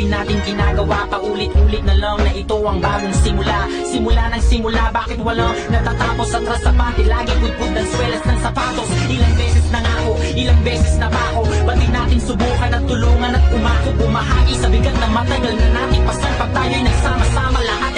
din natin ginagawa? Paulit-ulit na lang na ito ang bagong simula. Simula ng simula, bakit walang natatapos Atras sa pati, lagi pudpud ng swelas ng sapatos. Ilang beses na nga ako, ilang beses na ba ako? Ba't di natin subukan at tulungan at umako Bumahagi sa bigat na matagal na natin pasan Pag tayo'y nagsama-sama,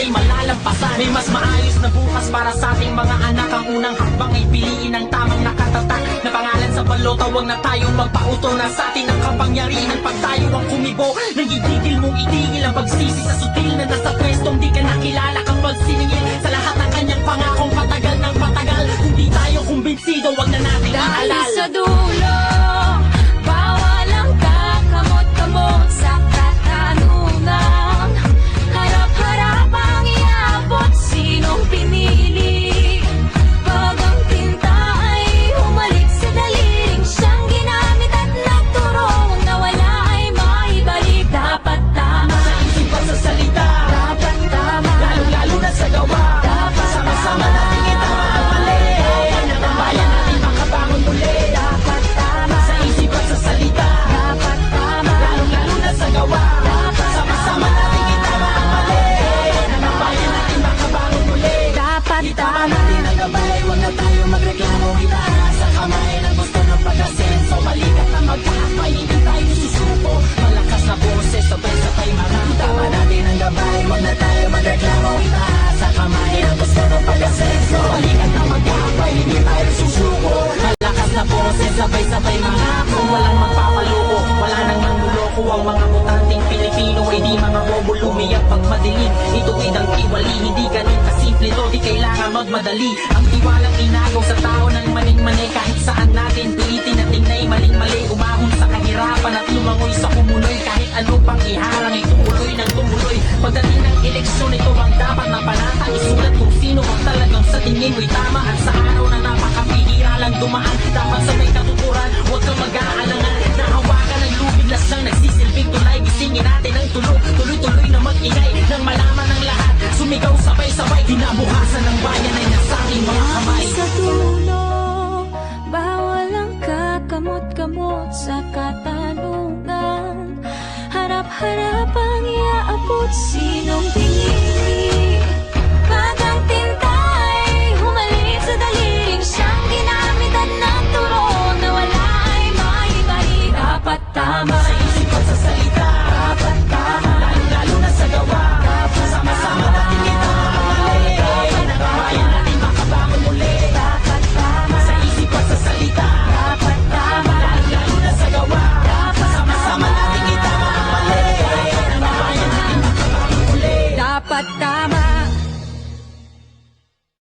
ay malalampasan. May mas maayos na bukas para sa ating mga anak. Ang unang hakbang ay piliin ang tamang nakatatak. Na pangalan sa balota, huwag na tayong magpauto. Na sa atin ang kapangyarihan pag tayo ang kumibo Nang itigil mong itigil ang pagsisi sa sutil Na nasa pwestong di ka nakilala kapag siningil Sa lahat ng kanyang pangakong patagal ng patagal Kung di tayo kumbinsido, Butanteng Pilipino Ay di mga bobo Lumiyak pag madilim. Ituwid ang tiwali Hindi ganun kasimple to Di kailangan magmadali. Ang tiwalang inagaw sa tao ng maning-mani Kahit saan natin pilitin at tingnay maling-mali. Umahon sa kahirapan at lumangoy sa Sumigaw sabay-sabay Dinabukasan ng bayan ay nasa ating mga kamay. Sa dulo, bawal ang kakamot-kamot sa katanungan. Harap-harapang iaabot sinong